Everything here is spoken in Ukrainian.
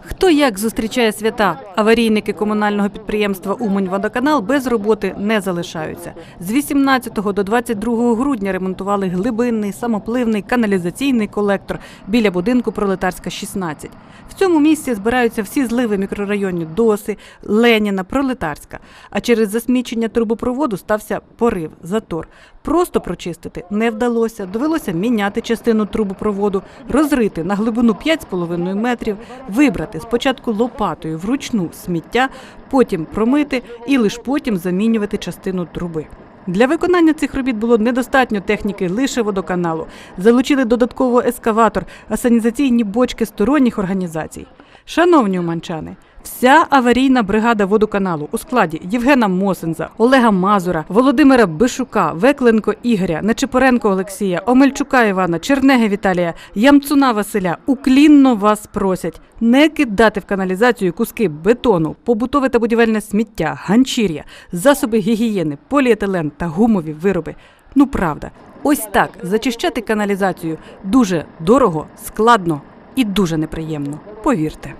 Хто як зустрічає свята? Аварійники комунального підприємства Умань-Водоканал без роботи не залишаються. З 18 до 22 грудня ремонтували глибинний, самопливний каналізаційний колектор біля будинку Пролетарська 16. В цьому місці збираються всі зливи мікрорайонів Доси, Леніна, Пролетарська. А через засмічення трубопроводу стався порив, затор. Просто прочистити не вдалося. Довелося міняти частину трубопроводу, розрити на глибину 5,5 метрів, вибрати спочатку лопатою вручну сміття, потім промити і лише потім замінювати частину труби. Для виконання цих робіт було недостатньо техніки лише водоканалу. Залучили додатково ескаватор, а санізаційні бочки сторонніх організацій. Шановні уманчани, вся аварійна бригада водоканалу у складі Євгена Мосенза, Олега Мазура, Володимира Бишука, Векленко Ігоря, Нечипоренко Олексія, Омельчука Івана, Чернеги Віталія, Ямцуна Василя уклінно вас просять не кидати в каналізацію куски бетону, побутове та будівельне сміття, ганчір'я, засоби гігієни, поліетилен та гумові вироби. Ну правда, ось так зачищати каналізацію дуже дорого, складно і дуже неприємно. Повірте.